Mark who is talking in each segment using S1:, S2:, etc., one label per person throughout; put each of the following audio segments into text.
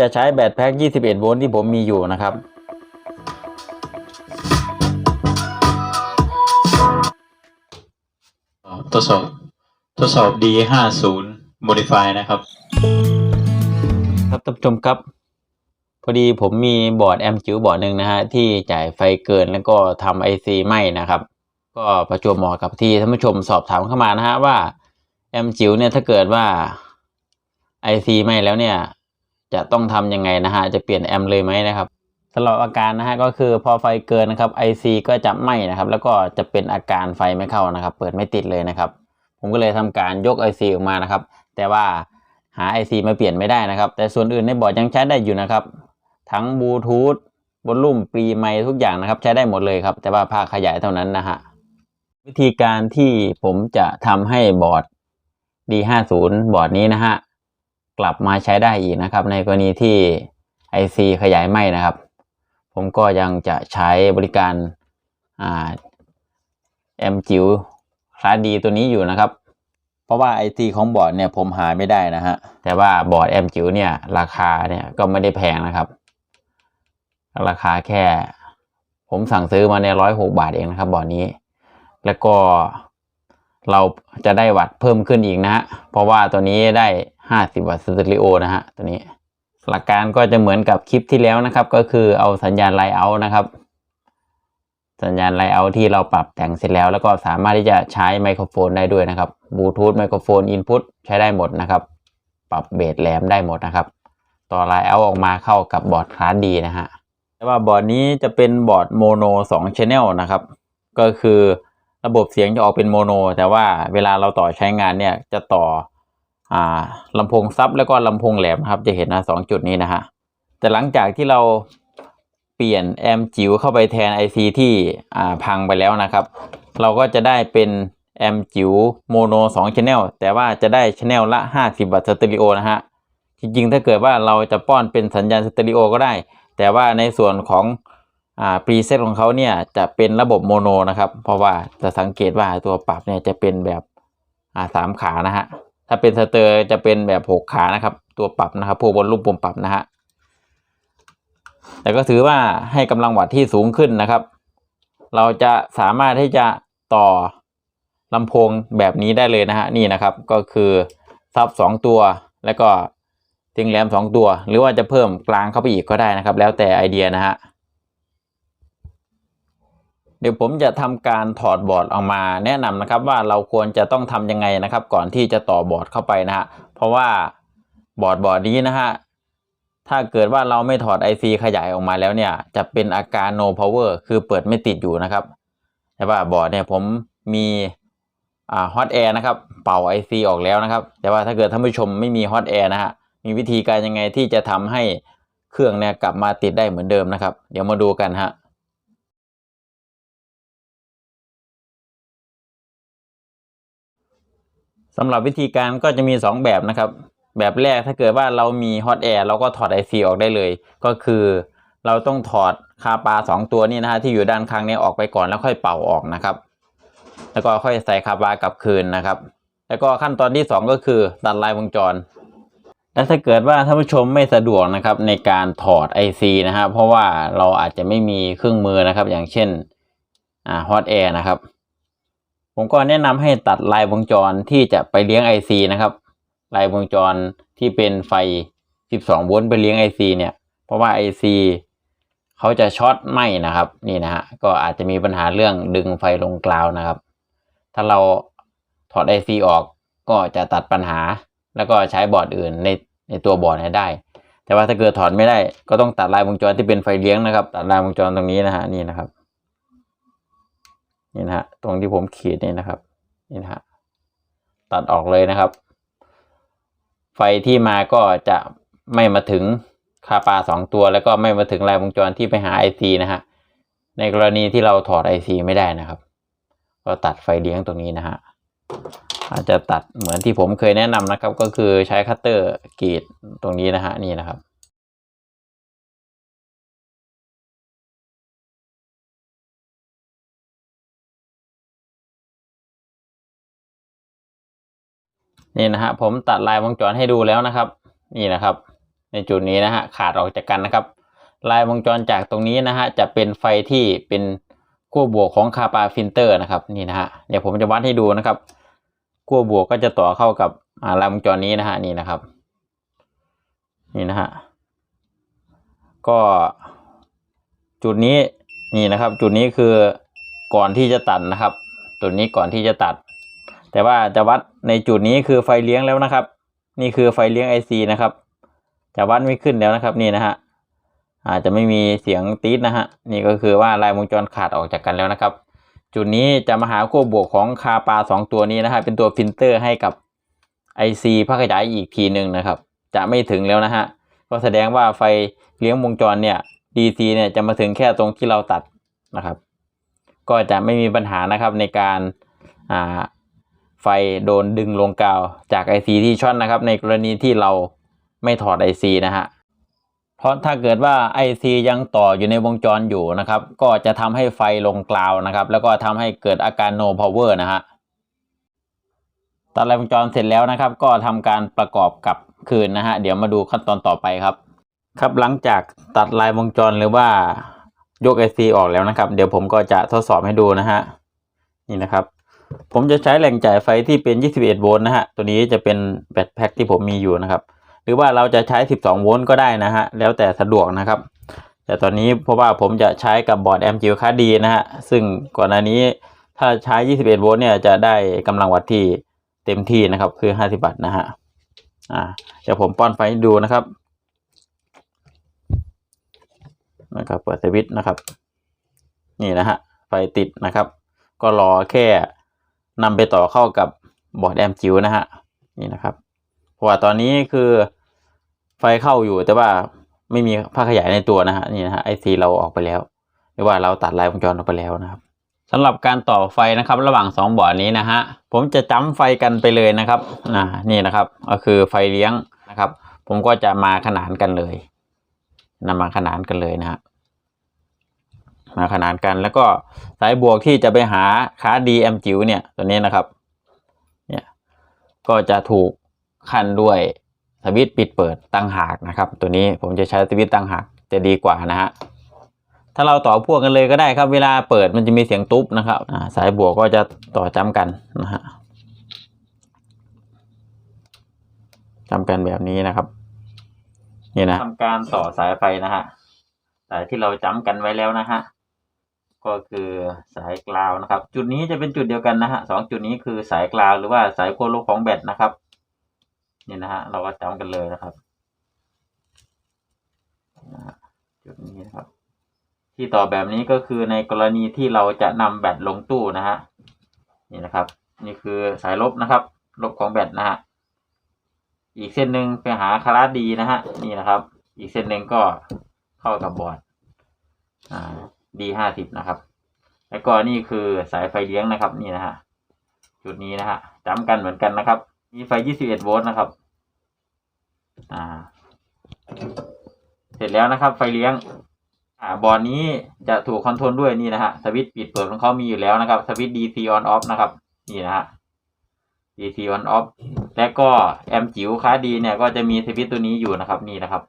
S1: จะใช้แบตแพ็ก21 โวลต์ที่ผมมีอยู่นะครับ
S2: ทดสอบ ทดสอบ D ห้าศูนย์ modify นะครับ
S1: ครับท่านผู้ชมครับ พอดีผมมีบอร์ดแอมจิ๋วบอร์ดหนึ่งนะฮะ ที่จ่ายไฟเกินแล้วก็ทำไอซีไหมนะครับ ก็ประจวบเหมาะกับที่ท่านผู้ชมสอบถามเข้ามานะฮะว่าแอมจิ๋วเนี่ยถ้าเกิดว่าไอซีไหมแล้วเนี่ย จะต้องทำยังไงนะฮะจะเปลี่ยนแอมเลยไหมนะครับสำหรับอาการนะฮะก็คือพอไฟเกินนะครับ IC ก็จะไหม้นะครับ แล้วก็จะเป็นอาการไฟไม่เข้านะครับ เปิดไม่ติดเลยนะครับ ผมก็เลยทำการยก IC ออกมานะครับ แต่ว่าหา IC มาเปลี่ยนไม่ได้นะครับ แต่ส่วนอื่นในบอร์ดยังใช้ได้อยู่นะครับ ทั้งบลูทูธวอลลุ่มปรีไมทุกอย่างนะครับ ใช้ได้หมดเลยครับ แต่ว่าภาคขยายเท่านั้นนะฮะวิธีการที่ผมจะทำให้บอร์ด D50 บอร์ดนี้นะฮะ กลับมาใช้ได้อีกนะครับ ในกรณีที่ IC ขยายไหมนะครับ ผมก็ยังจะใช้บริการอ่าแอมจิ๋วคลาสดีตัวนี้อยู่นะครับ เพราะว่าไอซีของบอร์ดเนี่ยผมหาไม่ได้นะฮะแต่ว่าบอร์ดแอมจิ๋วเนี่ยราคาเนี่ยก็ไม่ได้แพงนะครับ ราคาแค่ ผมสั่งซื้อมาในร้อยหกบาทเองนะครับบอร์ดนี้ แล้วก็เราจะได้วัตต์เพิ่มขึ้นอีกนะฮะเพราะว่าตัวนี้ได้ ห้าสิบวัตต์สเตอริโอนะฮะตัวนี้หลักการก็จะเหมือนกับคลิปที่แล้วนะครับ ก็คือเอาสัญญาณไลเอาท์นะครับ สัญญาณไลเอาท์ที่เราปรับแต่งเสร็จแล้ว แล้วก็สามารถที่จะใช้ไมโครโฟนได้ด้วยนะครับบลูทูธไมโครโฟนอินพุตใช้ได้หมดนะครับ ปรับเบสแหลมได้หมดนะครับ ต่อไลเอาท์ออกมาเข้ากับบอร์ดคลาสดีนะฮะแต่ว่าบอร์ดนี้จะเป็นบอร์ดโมโน2 Channel นะครับ ก็คือระบบเสียงจะออกเป็นโมโน แต่ว่าเวลาเราต่อใช้งานเนี่ยจะต่อ ลำโพงซับแล้วก็ลำโพงแหลมนะครับ จะเห็นนะสองจุดนี้นะฮะแต่หลังจากที่เราเปลี่ยนแอมจิ๋วเข้าไปแทน IC ที่อ่พังไปแล้วนะครับ เราก็จะได้เป็นแอมจิ๋วโมโน2 Channel แต่ว่าจะได้ Channel ละ 50 วัตต์สเตอริโอนะฮะ จริงๆ ถ้าเกิดว่าเราจะป้อนเป็นสัญญาณสเตอริโอก็ได้ แต่ว่าในส่วนของอ่า preset ของเขาเนี่ยจะเป็นระบบโมโนนะครับ เพราะว่าจะสังเกตว่าตัวปรับเนี่ยจะเป็นแบบอ่าสามขานะฮะ ถ้าเป็นสเตอร์จะเป็นแบบหกขานะครับ ตัวปรับนะครับพวกบนรูปปุ่มปรับนะฮะแต่ก็ถือว่าให้กำลังวัตที่สูงขึ้นนะครับ เราจะสามารถที่จะต่อลำโพงแบบนี้ได้เลยนะฮะนี่นะครับ ก็คือซับสองตัวแล้วก็ทิ้งแหลมสองตัว หรือว่าจะเพิ่มกลางเข้าไปอีกก็ได้นะครับ แล้วแต่ไอเดียนะฮะ เดี๋ยวผมจะทำการถอดบอร์ดออกมาแนะนำนะครับว่าเราควรจะต้องทำยังไงนะครับ ก่อนที่จะต่อบอร์ดเข้าไปนะฮะเพราะว่าบอร์ดบอร์ดนี้นะฮะถ้าเกิดว่าเราไม่ถอด IC ขยายออกมาแล้วเนี่ย จะเป็นอาการ no power คือเปิดไม่ติดอยู่นะครับแต่ว่าบอร์ดเนี่ยผมมีอ่า hot air นะครับเป่า IC ออกแล้วนะครับ แต่ว่าถ้าเกิดท่านผู้ชมไม่มี hot air นะฮะมีวิธีการยังไงที่จะทำให้เครื่องเนี่ยกลับมาติดได้เหมือนเดิมนะครับ เดี๋ยวมาดูกันฮะ สำหรับวิธีการก็จะมี 2 แบบนะครับ แบบแรกถ้าเกิดว่าเรามีฮอตแอร์เราก็ถอด IC ออกได้เลย ก็คือเราต้องถอดคาปา 2 ตัวนี้นะฮะที่อยู่ด้านข้างนี้ออกไปก่อนแล้วค่อยเป่าออกนะครับ แล้วก็ค่อยใส่คาปากลับคืนนะครับ แล้วก็ขั้นตอนที่ 2 ก็คือตัดลายวงจร และถ้าเกิดว่าท่านผู้ชมไม่สะดวกนะครับในการถอด IC นะฮะเพราะว่าเราอาจจะไม่มีเครื่องมือนะครับ อย่างเช่นอ่าฮอตแอร์นะครับ ผมก็แนะนำให้ตัดลายวงจรที่จะไปเลี้ยง IC นะครับลายวงจรที่เป็นไฟ 12 โวลต์ไปเลี้ยง IC เนี่ย เพราะว่า IC เขาจะช็อตไหมนะครับ นี่นะฮะก็อาจจะมีปัญหาเรื่องดึงไฟลงกราวนะครับ ถ้าเราถอด IC ออกก็จะตัดปัญหา แล้วก็ใช้บอร์ดอื่นในในตัวบอร์ดให้ได้ แต่ว่าถ้าเกิดถอดไม่ได้ ก็ต้องตัดลายวงจรที่เป็นไฟเลี้ยงนะครับ ตัดลายวงจรตรงนี้นะฮะนี่นะครับ นี่นะฮะตรงที่ผมขีดนี่นะครับนี่นะฮะตัดออกเลยนะครับ ไฟที่มาก็จะไม่มาถึงคาปาสองตัว แล้วก็ไม่มาถึงลายวงจรที่ไปหาไอซีนะฮะในกรณีที่เราถอดไอซีไม่ได้นะครับ ก็ตัดไฟเลี้ยงตรงนี้นะฮะอาจจะตัดเหมือนที่ผมเคยแนะนำนะครับ ก็คือใช้คัตเตอร์กรีดตรงนี้นะฮะนี่นะครับ นี่นะฮะผมตัดลายวงจรให้ดูแล้วนะครับ นี่นะครับ ในจุดนี้นะฮะขาดออกจากกันนะครับ ลายวงจรจากตรงนี้นะฮะจะเป็นไฟที่เป็นขั้วบวกของคาปาฟิลเตอร์นะครับนี่นะฮะเดี๋ยวผมจะวัดให้ดูนะครับขั้วบวกก็จะต่อเข้ากับลายวงจรนี้นะฮะนี่นะครับ นี่นะฮะก็จุดนี้นี่นะครับ จุดนี้คือก่อนที่จะตัดนะครับ จุดนี้ก่อนที่จะตัด แต่ว่าจะวัดในจุดนี้คือไฟเลี้ยงแล้วนะครับ นี่คือไฟเลี้ยง IC นะครับจะวัดไม่ขึ้นแล้วนะครับนี่นะฮะอาจจะไม่มีเสียงตีดนะฮะนี่ก็คือว่าลายวงจรขาดออกจากกันแล้วนะครับ จุดนี้จะมาหาขั้วบวกของคาปาสองตัวนี้นะฮะเป็นตัวฟิลเตอร์ให้กับ IC ภาคขยายอีกทีหนึ่งนะครับ จะไม่ถึงแล้วนะฮะก็แสดงว่าไฟเลี้ยงวงจรเนี่ย DC เนี่ยจะมาถึงแค่ตรงที่เราตัดนะครับ ก็จะไม่มีปัญหานะครับในการอ่า ไฟโดนดึงลงกาวจาก IC ที่ช็อตนะครับ ในกรณีที่เราไม่ถอด IC นะฮะเพราะถ้าเกิดว่า IC ยังต่ออยู่ในวงจรอยู่นะครับ ก็จะทำให้ไฟลงกลาวนะครับ แล้วก็ทำให้เกิดอาการ no power นะฮะตัดลายวงจรเสร็จแล้วนะครับ ก็ทำการประกอบกับคืนนะฮะเดี๋ยวมาดูขั้นตอนต่อไปครับ ครับหลังจากตัดลายวงจรหรือว่ายก IC ออกแล้วนะครับ เดี๋ยวผมก็จะทดสอบให้ดูนะฮะนี่นะครับ ผมจะใช้แหล่งจ่ายไฟที่เป็น 21 โวลต์นะฮะ ตัวนี้จะเป็นแบตแพ็คที่ผมมีอยู่นะครับ หรือว่าเราจะใช้ 12 โวลต์ก็ได้นะฮะ แล้วแต่สะดวกนะครับ แต่ตอนนี้เพราะว่าผมจะใช้กับบอร์ดแอมจิวคาดีนะฮะ ซึ่งก่อนหน้านี้ถ้าใช้ 21 โวลต์เนี่ยจะได้กำลังวัตต์ที่เต็มที่นะครับ คือ 50 วัตต์นะฮะ อ่า เดี๋ยวผมป้อนไฟดูนะครับ นะครับ เปิดสวิตช์นะครับ นี่นะฮะ ไฟติดนะครับ ก็รอแค่ นำไปต่อเข้ากับบอร์ดแอมจิวนะฮะนี่นะครับ เพราะว่าตอนนี้คือไฟเข้าอยู่แต่ว่าไม่มีภาคขยายในตัวนะฮะนี่นะฮะไอซีเราออกไปแล้ว หรือว่าเราตัดลายวงจรออกไปแล้วนะครับสำหรับการต่อไฟนะครับ ระหว่างสองบอร์ดนี้นะฮะผมจะจ้ำไฟกันไปเลยนะครับนะนี่นะครับ ก็คือไฟเลี้ยงนะครับ ผมก็จะมาขนานกันเลยนำมาขนานกันเลยนะฮะ มาขนานกันแล้วก็สายบวกที่จะไปหาคาดีแอมจิ๋วเนี่ยตัวนี้นะครับเนี่ยก็จะถูกคันด้วยสวิตปิดเปิดตั้งหากนะครับ ตัวนี้ผมจะใช้สวิตตั้งหากจะดีกว่านะฮะถ้าเราต่อพ่วงกันเลยก็ได้ครับ เวลาเปิดมันจะมีเสียงตุ๊บนะครับสายบวกก็จะต่อจ้ำกันนะฮะจำกันแบบนี้นะครับ นี่นะทำการต่อสายไฟนะฮะสายที่เราจ้ำกันไว้แล้วนะฮะ ก็คือสายกราวนะครับ จุดนี้จะเป็นจุดเดียวกันนะฮะสองจุดนี้คือสายกราวหรือว่าสายขั้วโลของแบตนะครับนี่นะฮะเราก็จำกันเลยนะครับจุดนี้นะครับ ที่ต่อแบบนี้ก็คือในกรณีที่เราจะนำแบตลงตู้นะฮะนี่นะครับ นี่คือสายลบนะครับ ลบของแบตนะฮะอีกเส้นหนึ่งไปหาคาราดีนะฮะนี่นะครับ อีกเส้นหนึ่งก็เข้ากับบอร์ดอ่า ดีห้าสิบนะครับ แล้วก็นี่คือสายไฟเลี้ยงนะครับ นี่นะฮะ จุดนี้นะฮะจำกันเหมือนกันนะครับ มีไฟ21โวลต์นะครับ อ่า เสร็จแล้วนะครับ ไฟเลี้ยง อ่า บอร์ดนี้จะถูกคอนโทรลด้วยนี่นะฮะ สวิตช์ปิดเปิดของเขามีอยู่แล้วนะครับ สวิตช์ DC on off นะครับ นี่นะฮะ DC on off และก็แอมจิ๋วค้าดีเนี่ยก็จะมีสวิตช์ตัวนี้อยู่นะครับ นี่นะครับ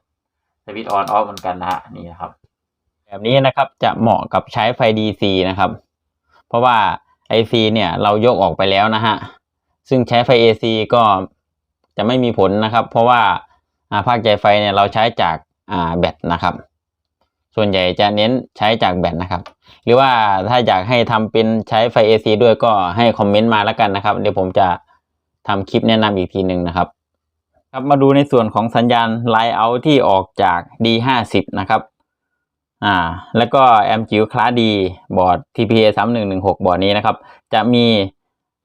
S1: สวิตช์ on off เหมือนกันนะฮะ นี่นะครับ แบบนี้นะครับจะเหมาะกับใช้ไฟ DC นะครับ เพราะว่า IC เนี่ยเรายกออกไปแล้วนะฮะ ซึ่งใช้ไฟ AC ก็จะไม่มีผลนะครับ เพราะว่าอ่าภาคใจไฟเนี่ยเราใช้จากาแบตนะครับ ส่วนใหญ่จะเน้นใช้จากแบตนะครับ หรือว่าถ้าอยากให้ทำเป็นใช้ไฟ AC ด้วยก็ให้คอมเมนต์มาแล้วกันนะครับ เดี๋ยวผมจะทำคลิปแนะนำอีกทีหนึ่งนะครับ ครับมาดูในส่วนของสัญญาณ Line Out ที่ออกจาก D50 นะครับ อ่า แล้วก็แอมจิ๋วคลาสดีบอร์ด TPA 3116 บอร์ดนี้นะครับ จะมี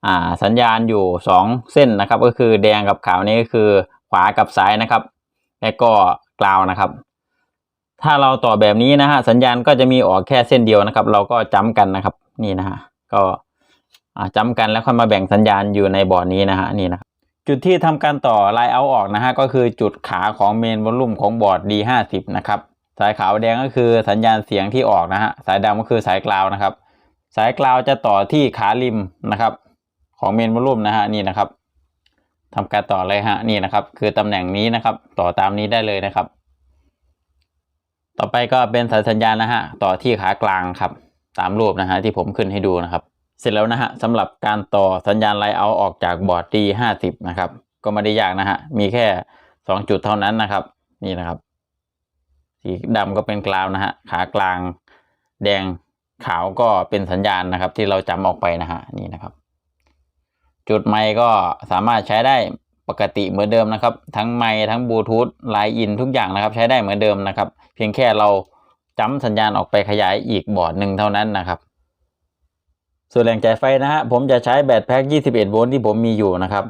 S1: อ่าสัญญาณอยู่สองเส้นนะครับ ก็คือแดงกับขาวนี้ก็คือขวากับซ้ายนะครับ และก็กราวนะครับ ถ้าเราต่อแบบนี้นะฮะสัญญาณก็จะมีออกแค่เส้นเดียวนะครับ เราก็จ้ำกันนะครับนี่นะฮะก็อ่าจ้ำกันแล้วค่อยมาแบ่งสัญญาณอยู่ในบอร์ดนี้นะฮะนี่นะครับจุดที่ทำการต่อไลน์เอาออกนะฮะก็คือจุดขาของเมนวอลลุ่มของบอร์ด D50 นะครับ สายขาวแดงก็คือสัญญาณเสียงที่ออกนะฮะ สายดำก็คือสายกราวนะครับ สายกราวจะต่อที่ขาริมนะครับ ของเมนวอลลุ่มนะฮะนี่นะครับทำการต่อเลยฮะนี่นะครับ คือตำแหน่งนี้นะครับ ต่อตามนี้ได้เลยนะครับ ต่อไปก็เป็นสายสัญญาณนะฮะต่อที่ขากลางครับ ตามรูปนะฮะที่ผมขึ้นให้ดูนะครับ เสร็จแล้วนะฮะสำหรับการต่อสัญญาณไลเอาออกจากบอร์ด D50 นะครับ ก็ไม่ได้ยากนะฮะมีแค่สองจุดเท่านั้นนะครับ นี่นะครับ สีดำก็เป็นกราวนะฮะขากลางแดงขาวก็เป็นสัญญาณนะครับ ที่เราจำออกไปนะฮะนี่นะครับ จุดไมค์ก็สามารถใช้ได้ปกติเหมือนเดิมนะครับ ทั้งไมค์ทั้งบลูทูธไลน์อินทุกอย่างนะครับ ใช้ได้เหมือนเดิมนะครับ เพียงแค่เราจำสัญญาณออกไปขยายอีกบอร์ดหนึ่งเท่านั้นนะครับส่วนแหล่งจ่ายไฟนะฮะผมจะใช้แบตแพ็ก21 โวลต์ที่ผมมีอยู่นะครับ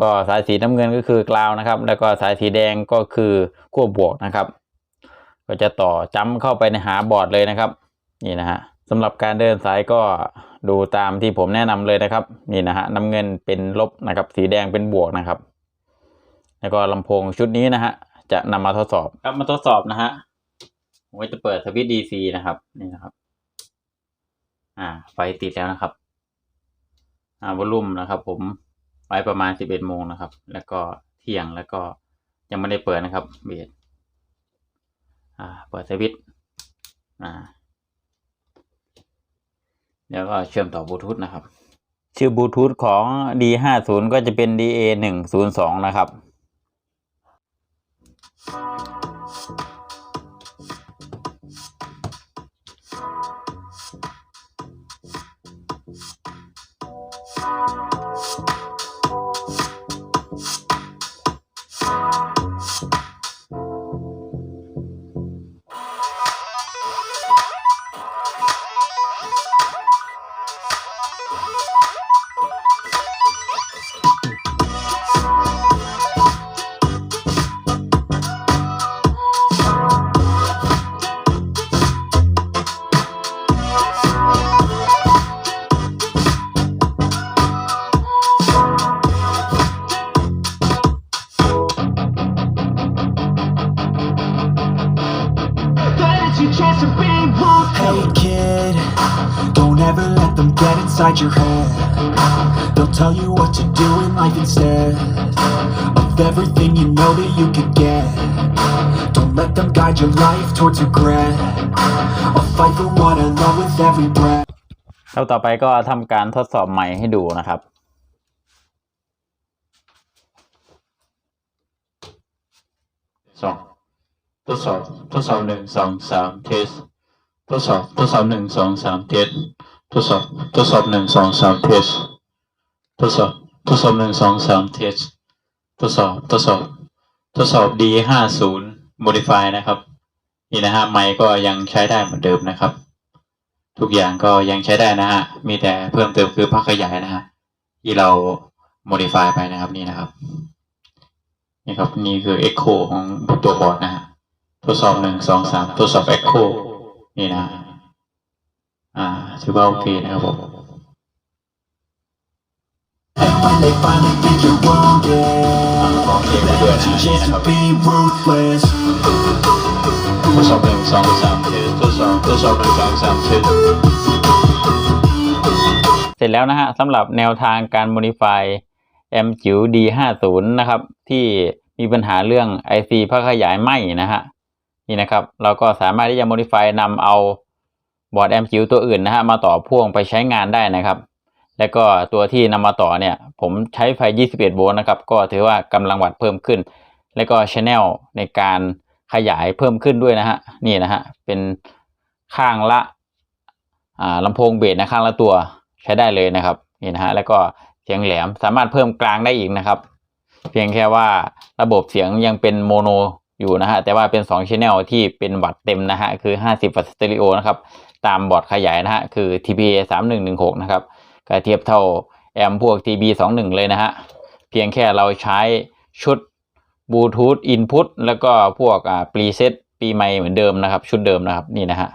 S1: ก็สายสีน้ำเงินก็คือกราวนะครับ แล้วก็สายสีแดงก็คือขั้วบวกนะครับ ก็จะต่อจ้ำเข้าไปในหาบอร์ดเลยนะครับ นี่นะฮะสำหรับการเดินสายก็ดูตามที่ผมแนะนำเลยนะครับ นี่นะฮะน้ำเงินเป็นลบนะครับ สีแดงเป็นบวกนะครับ แล้วก็ลำโพงชุดนี้นะฮะจะนำมาทดสอบครับมาทดสอบนะฮะผมจะเปิดสวิตช์ DC นะครับ นี่นะครับ อ่า ไฟติดแล้วนะครับ อ่าวอลุ่มนะครับ ผมไว้ประมาณสิบเอ็ดโมงนะครับ แล้วก็เที่ยงแล้วก็ยังไม่ได้เปิดนะครับเบสอ่า เปิดสวิตช์อ่าแล้วก็เชื่อมต่อบลูทูธนะครับ ชื่อบลูทูธของ D50 ก็จะเป็น DA102 นะครับ
S3: never let them get inside your head. They'll tell you what to do in life instead of everything you know that you could get. Don't let them guide your life towards regret. I'll fight for what I love with every breath.
S1: แล้วต่อไปก็ทำการทดสอบใหม่ให้ดูนะครับ
S2: สองทดสอบทดสอบหนึ่งสองสามเทสทดสอบทดสอบหนึ่งสองสามเทส ทดสอบทดสอบหนึ่งสองสามเทสทดสอบทดสอบหนึ่งสองสามเทสทดสอบทดสอบทดสอบ D ห้าศูนย์ modify นะครับนี่นะฮะไมค์ก็ยังใช้ได้เหมือนเดิมนะครับ ทุกอย่างก็ยังใช้ได้นะฮะมีแต่เพิ่มเติมคือพักขยายนะฮะที่เรา modify ไปนะครับนี่นะครับนี่ครับนี่คือ Echo ของตัวบอร์ดนะฮะทดสอบหนึ่งสองสามทดสอบ Echo นี่นะ อ่าถือว่าโอเคนะครับผม
S3: And when they finally think you're wounded,
S2: โอเคไปด้วยนะ
S3: it's
S2: ฮะ
S3: your
S2: นี่
S3: chance
S2: นะค
S3: to
S2: รับ
S3: be ruthless.
S2: ทดสอบหนึ่งสองสามเทสทดสอบทดสอบหนึ่งสองสามเทส
S1: เสร็จแล้วนะฮะสำหรับแนวทางการ modify M จิ๋ว D50 นะครับ ที่มีปัญหาเรื่อง IC พักขยายไหมนะฮะนี่นะครับ เราก็สามารถที่จะ modify นำเอา บอร์ด M จิ๋วตัวอื่นนะฮะมาต่อพ่วงไปใช้งานได้นะครับ แล้วก็ตัวที่นำมาต่อเนี่ย ผมใช้ไฟ 21 โวลต์นะครับ ก็ถือว่ากำลังวัดเพิ่มขึ้น แล้วก็ channel ในการขยายเพิ่มขึ้นด้วยนะฮะนี่นะฮะเป็นข้างละลำโพงเบสนะข้างละตัวใช้ได้เลยนะครับนี่นะฮะแล้วก็เสียงแหลมสามารถเพิ่มกลางได้อีกนะครับ เพียงแค่ว่าระบบเสียงยังเป็นโมโนอยู่นะฮะแต่ว่าเป็น2 channel ที่เป็นวัดเต็มนะฮะคือ 50 วัตต์สเตอริโอนะครับ ตามบอร์ดขยายนะฮะ คือ TPA 3116 นะครับ ก็เทียบเท่าแอมพวก TB 21เลยนะฮะ เพียงแค่เราใช้ชุดบลูทูธอินพุตแล้วก็พวกอ่าปรีเซตปีใหม่เหมือนเดิมนะครับ ชุดเดิมนะครับนี่นะฮะ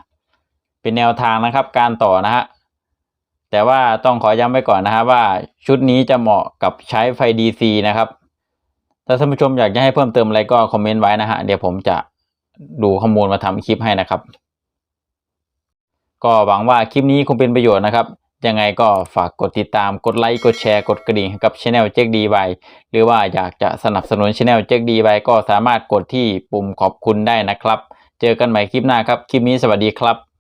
S1: เป็นแนวทางนะครับการต่อนะฮะ แต่ว่าต้องขอย้ำไว้ก่อนนะฮะว่าชุดนี้จะเหมาะกับใช้ไฟ DC นะครับ ถ้าท่านผู้ชมอยากจะให้เพิ่มเติมอะไรก็คอมเมนต์ไว้นะฮะ เดี๋ยวผมจะดูข้อมูลมาทำคลิปให้นะครับ ก็หวังว่าคลิปนี้คงเป็นประโยชน์นะครับ ยังไงก็ฝากกดติดตามกดไลค์กดแชร์กดกระดิ่งกับช anel เจ๊กดีไวหรือว่าอยากจะสนับสนุนช anel เจ๊กดีไวก็สามารถกดที่ปุ่มขอบคุณได้นะครับ เจอกันใหม่คลิปหน้าครับ คลิปนี้สวัสดีครับ